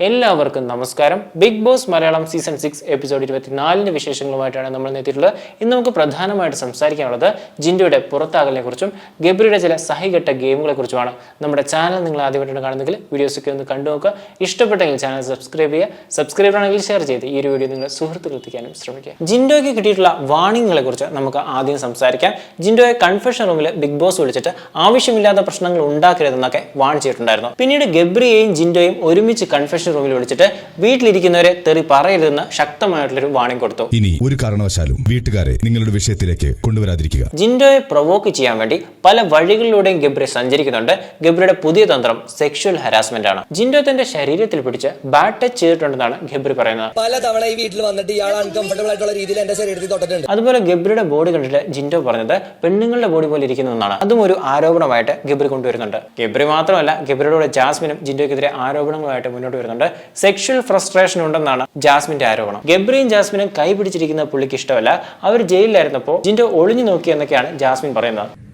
എല്ലാവർക്കും നമസ്കാരം. Big Boss Malayalam season six episode ഇരുപത്തിനാലിന്റെ വിശേഷങ്ങളുമായിട്ടാണ് നമ്മൾ എത്തിയിട്ടുള്ളത്. ഇന്ന് നമുക്ക് പ്രധാനമായിട്ട് സംസാരിക്കാനുള്ളത് ജിൻഡോയുടെ പുറത്താകലിനെ കുറിച്ചും ഗബ്രിയുടെ ചില സഹികെട്ട ഗെയിമുകളെ കുറിച്ചുമാണ് നമ്മുടെ ചാനൽ നിങ്ങൾ ആദ്യമായിട്ടാണ് കാണുന്നെങ്കിൽ വീഡിയോസൊക്കെ ഒന്ന് കണ്ടു നോക്കുക. ഇഷ്ടപ്പെട്ടെങ്കിൽ ചാനൽ സബ്സ്ക്രൈബ് ചെയ്യുക. സബ്സ്ക്രൈബ് ആണെങ്കിൽ ഷെയർ ചെയ്ത് ഈ ഒരു വീഡിയോ നിങ്ങൾ സുഹൃത്തുക്കൾ എത്തിക്കാനും ശ്രമിക്കുക. ജിൻഡോയ്ക്ക് കിട്ടിയിട്ടുള്ള വാണിങ്ങുകളെ കുറിച്ച് നമുക്ക് ആദ്യം സംസാരിക്കാം. ജിൻഡോയെ കൺഫെഷൻ റൂമിൽ ബിഗ് ബോസ് വിളിച്ചിട്ട് ആവശ്യമില്ലാത്ത പ്രശ്നങ്ങൾ ഉണ്ടാക്കരുതെന്നൊക്കെ വാൺ ചെയ്തിട്ടുണ്ടായിരുന്നു പിന്നീട് ഗബ്രിയെയും ജിൻഡോയും ഒരുമിച്ച് കൺഫെഷൻ റൂമിൽ വിളിച്ചിട്ട് വീട്ടിലിരിക്കുന്നവരെ തെറി പറയരുതെന്ന് ശക്തമായിട്ടുള്ളൊരു വാണിംഗ് കൊടുത്തു. ഇനി ഒരു കാരണവശാലും വീട്ടുകാരെ നിങ്ങളുടെ വിഷയത്തിലേക്ക് കൊണ്ടുവരാതിരിക്കുക. ജിൻഡോയെ പ്രൊവോക്ക് ചെയ്യാൻ വേണ്ടി പല വഴികളിലൂടെയും ഗബ്രി സഞ്ചരിക്കുന്നുണ്ട്. ഗബ്രിയുടെ പുതിയ തന്ത്രം സെക്ഷൽ ഹരാസ്മെന്റ് ആണ്. ജിൻഡോ തന്റെ ശരീരത്തിൽ പിടിച്ച് ബാഡ് ടച്ച് ചെയ്തിട്ടുണ്ടെന്നാണ് ഗബ്രി പറയുന്നത്. പല തവണ ഈ വീട്ടിൽ വന്നിട്ട് ഇയാൾ അൺകംഫർട്ടബിൾ ആയിട്ടുള്ള രീതിയിൽ എന്റെ ശരീരത്തിൽ തൊട്ടിട്ടുണ്ട്. അതുപോലെ ഗബ്രിയുടെ ബോഡി കണ്ടിട്ട് ജിൻഡോ പറഞ്ഞത് പെണ്ണുങ്ങളുടെ ബോഡി പോലെ ഇരിക്കുന്നു എന്നാണ്. അതും ഒരു ആരോപണമായിട്ട് ഗബ്രി കൊണ്ടുവരുന്നുണ്ട്. ഗബ്രി മാത്രമല്ല ഗബ്രിയുടെ കൂടെ ജാസ്മിനും ജിൻഡോയ്ക്കെതിരെ ആരോപണങ്ങളായിട്ട് മുന്നോട്ട് വരുന്നുണ്ട്. സെക്ഷൽ ഫ്രസ്ട്രേഷൻ ഉണ്ടെന്നാണ് ജാസ്മിന്റെ ആരോപണം. ഗബ്രിയും ജാസ്മിനും കൈപിടിച്ചിരിക്കുന്ന പുള്ളിക്ക് ഇഷ്ടമല്ല. അവർ ജയിലിലായിരുന്നപ്പോൾ ജിൻഡോ ഒളിഞ്ഞു നോക്കിയെന്നൊക്കെയാണ് ജാസ്മിൻ പറയുന്നത്.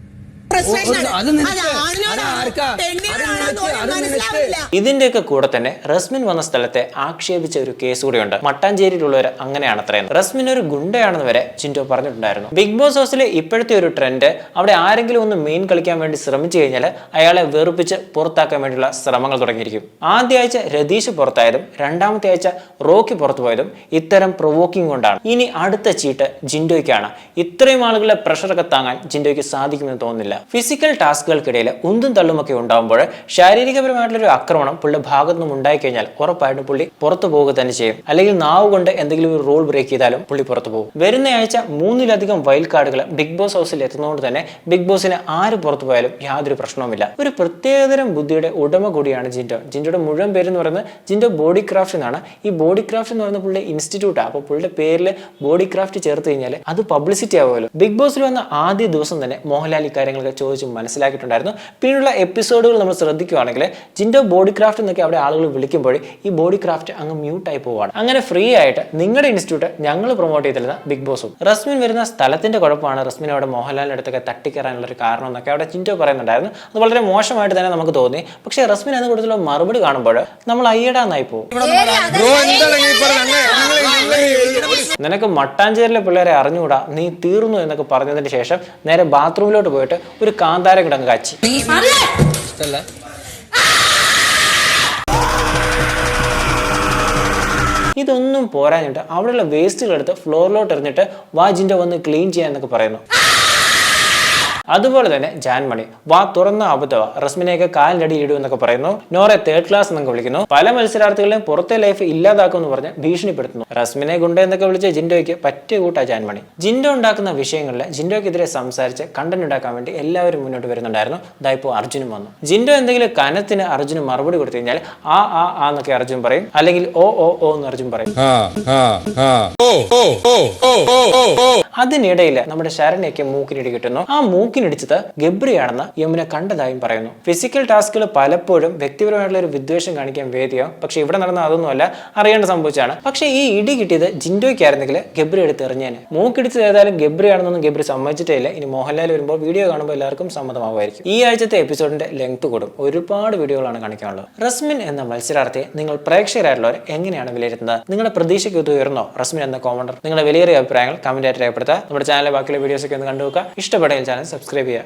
ഇതിന്റെയൊക്കെ കൂടെ തന്നെ റസ്മിൻ വന്ന സ്ഥലത്തെ ആക്ഷേപിച്ച ഒരു കേസ് കൂടിയുണ്ട്. മട്ടാഞ്ചേരിയിലുള്ളവർ അങ്ങനെയാണ് അത്രയും. റസ്മിൻ ഒരു ഗുണ്ടയാണെന്ന് വരെ ചിന്റോ പറഞ്ഞിട്ടുണ്ടായിരുന്നു. ബിഗ് ബോസ് ഹൗസിലെ ഇപ്പോഴത്തെ ഒരു ട്രെൻഡ് അവിടെ ആരെങ്കിലും ഒന്ന് മെയിൻ കളിക്കാൻ വേണ്ടി ശ്രമിച്ചു കഴിഞ്ഞാൽ അയാളെ വെറുപ്പിച്ച് പുറത്താക്കാൻ വേണ്ടിയുള്ള ശ്രമങ്ങൾ തുടങ്ങിയിരിക്കും. ആദ്യ ആഴ്ച രതീഷ് പുറത്തായതും രണ്ടാമത്തെ ആഴ്ച റോക്കി പുറത്തു പോയതും ഇത്തരം പ്രൊവോക്കിംഗ് കൊണ്ടാണ്. ഇനി അടുത്ത ചീട്ട് ജിൻഡോയ്ക്കാണ് ഇത്രയും ആളുകളുടെ പ്രഷറൊക്കെ താങ്ങാൻ ജിൻഡോയ്ക്ക് സാധിക്കുമെന്ന് തോന്നുന്നില്ല. ഫിസിക്കൽ ടാസ്കുകൾക്കിടയിൽ ഉന്തും തള്ളുമൊക്കെ ഉണ്ടാകുമ്പോൾ ശാരീരികപരമായിട്ടുള്ള ഒരു ആക്രമണം പുള്ളിയുടെ ഭാഗത്തു നിന്നും ഉണ്ടായി കഴിഞ്ഞാൽ ഉറപ്പായിട്ടും പുള്ളി പുറത്തു പോവുക തന്നെ ചെയ്യും. അല്ലെങ്കിൽ നാവ് കൊണ്ട് എന്തെങ്കിലും ഒരു റൂൾ ബ്രേക്ക് ചെയ്താലും പുള്ളി പുറത്തു പോകും. വരുന്ന ആഴ്ച മൂന്നിലധികം വൈൽഡ് കാർഡുകൾ ബിഗ് ബോസ് ഹൗസിൽ എത്തുന്നതുകൊണ്ട് തന്നെ ബിഗ് ബോസിന് ആര് പുറത്തു പോയാലും യാതൊരു പ്രശ്നവുമില്ല. ഒരു പ്രത്യേകതരം ബുദ്ധിയുടെ ഉടമ കൂടിയാണ് ജിൻഡോ. ജിൻഡോയുടെ മുഴുവൻ പേര് എന്ന് പറയുന്നത് ജിൻഡോ ബോഡി ക്രാഫ്റ്റ് എന്നാണ്. ഈ ബോഡി ക്രാഫ്റ്റ് എന്ന് പറയുന്ന പുള്ളിയുടെ ഇൻസ്റ്റിറ്റ്യൂട്ടാണ് അപ്പോൾ പുള്ളിയുടെ പേരിൽ ബോഡി ക്രാഫ്റ്റ് ചേർത്ത് കഴിഞ്ഞാൽ അത് പബ്ലിസിറ്റി ആവുമല്ലോ. ബിഗ് ബോസിൽ വന്ന ആദ്യ ദിവസം തന്നെ മോഹൻലാൽ ഈ കാര്യങ്ങളൊക്കെ ചോദിച്ച് മനസ്സിലാക്കിയിട്ടുണ്ടായിരുന്നു. പിന്നീടുള്ള എപ്പിസോഡുകൾ നമ്മൾ ശ്രദ്ധിക്കുകയാണെങ്കിൽ ജിൻഡോ ബോഡി ക്രാഫ്റ്റ് എന്നൊക്കെ അവിടെ ആളുകൾ വിളിക്കുമ്പോൾ ഈ ബോഡി ക്രാഫ്റ്റ് അങ്ങ് മ്യൂട്ടായി പോവുകയാണ്. അങ്ങനെ ഫ്രീ ആയിട്ട് നിങ്ങളുടെ ഇൻസ്റ്റിറ്റ്യൂട്ട് ഞങ്ങൾ പ്രൊമോട്ട് ചെയ്തിരുന്ന ബിഗ് ബോസും റസ്മിൻ വരുന്ന സ്ഥലത്തിന്റെ കുഴപ്പമാണ്. റസ്മിൻ അവിടെ മോഹൻലാലിന്റെ അടുത്തൊക്കെ തട്ടിക്കയറാനുള്ള ഒരു കാരണം എന്നൊക്കെ അവിടെ ജിൻഡോ പറയുന്നുണ്ടായിരുന്നു. അത് വളരെ മോശമായിട്ട് തന്നെ നമുക്ക് തോന്നി. പക്ഷേ റസ്മിൻ അതിന് കൂടുതലുള്ള മറുപടി കാണുമ്പോൾ നമ്മൾ അയ്യടാന്നായി പോകും നിനക്ക് മട്ടാഞ്ചേരിലെ പിള്ളേരെ അറിഞ്ഞുകൂടാ? നീ തീർന്നു എന്നൊക്കെ പറഞ്ഞതിന് ശേഷം നേരെ ബാത്റൂമിലോട്ട് പോയിട്ട് ഒരു കാന്താര കിടങ്ങ് കാച്ചി. ഇതൊന്നും പോരാഞ്ഞിട്ട് അവിടെയുള്ള വേസ്റ്റുകൾ എടുത്ത് ഫ്ലോറിലോട്ട് എറിഞ്ഞിട്ട് വാജിന്റെ വന്ന് ക്ലീൻ ചെയ്യാന്നൊക്കെ പറയുന്നു. അതുപോലെ തന്നെ ജാൻമണി വാ തുറന്ന അബുദ്ധവ റസ്മിനെയൊക്കെ കാലിനടി ഇടൂ എന്നൊക്കെ പറയുന്നു. നോറെ തേർഡ് ക്ലാസ് എന്നൊക്കെ വിളിക്കുന്നു. പല മത്സരാർത്ഥികളെയും പുറത്തെ ലൈഫ് ഇല്ലാതാക്കും എന്ന് പറഞ്ഞ് ഭീഷണിപ്പെടുത്തുന്നു. റസ്മിനെ ഗുണ്ട എന്നൊക്കെ വിളിച്ച് ജിൻഡോയ്ക്ക് പറ്റിയ കൂട്ടാ ജാൻമണി ജിൻഡോ ഉണ്ടാക്കുന്ന വിഷയങ്ങളിൽ ജിൻഡോക്കെതിരെ സംസാരിച്ച് കണ്ടന്റ് ഉണ്ടാക്കാൻ വേണ്ടി എല്ലാവരും മുന്നോട്ട് വരുന്നുണ്ടായിരുന്നു. ദാ ഇപ്പോൾ അർജുനും വന്നു. ജിൻഡോ എന്തെങ്കിലും കനത്തിന് അർജുന് മറുപടി കൊടുത്തു കഴിഞ്ഞാൽ ആ ആ ആ എന്നൊക്കെ അർജുൻ പറയും. അല്ലെങ്കിൽ ഓ ഓ ഓ എന്ന് അർജുൻ പറയും. അതിനിടയിൽ നമ്മുടെ ശരണ്യയ്ക്ക് മൂക്കിനിടി കിട്ടുന്നു. ആ മൂക്കിനിടിച്ചത് ഗബ്രിയാണെന്ന് യമുന കണ്ടതായും പറയുന്നു. ഫിസിക്കൽ ടാസ്കുകൾ പലപ്പോഴും വ്യക്തിപരമായിട്ടുള്ള ഒരു വിദ്വേഷം കാണിക്കാൻ വേദിയാവും പക്ഷെ ഇവിടെ നടന്ന അതൊന്നുമല്ല അറിയേണ്ട സംഭവിച്ചാണ് പക്ഷേ ഈ ഇടി കിട്ടിയത് ജിൻഡോയ്ക്കായിരുന്നെങ്കിൽ ഗബ്രി എടുത്ത് എറിഞ്ഞേനെ. മൂക്കിടിച്ചത് ഏതായാലും ഗബ്രിയാണെന്നൊന്നും ഗബ്രി സമ്മതിച്ചിട്ടേ ഇല്ല ഇനി മോഹൻലാൽ വരുമ്പോൾ വീഡിയോ കാണുമ്പോൾ എല്ലാവർക്കും സമ്മതമാവുമായിരിക്കും. ഈ ആഴ്ചത്തെ എപ്പിസോഡിന്റെ ലെങ്ത് കൂടും. ഒരുപാട് വീഡിയോകളാണ് കാണിക്കാനുള്ളത്. റസ്മിൻ എന്ന മത്സരാർത്ഥിയെ നിങ്ങൾ പ്രേക്ഷകരായിട്ടുള്ളവർ എങ്ങനെയാണ് വിലയിരുത്തുന്നത്? നിങ്ങളുടെ പ്രതീക്ഷയ്ക്ക് ഉയർന്നോ? റസ്മിൻ എന്ന കോമണ്ടർ നിങ്ങളുടെ വിലയേറിയ അഭിപ്രായങ്ങൾ കമന്റ് ആയിട്ട് രേഖപ്പെടുത്തുക. നമ്മുടെ ചാനലിലെ ബാക്കിയുള്ള വീഡിയോസ് ഒക്കെ ഒന്ന് കണ്ടുവെക്കുക ഇഷ്ടപ്പെട്ടെങ്കിൽ ചാനൽ സബ്സ്ക്രൈബ് ചെയ്യുക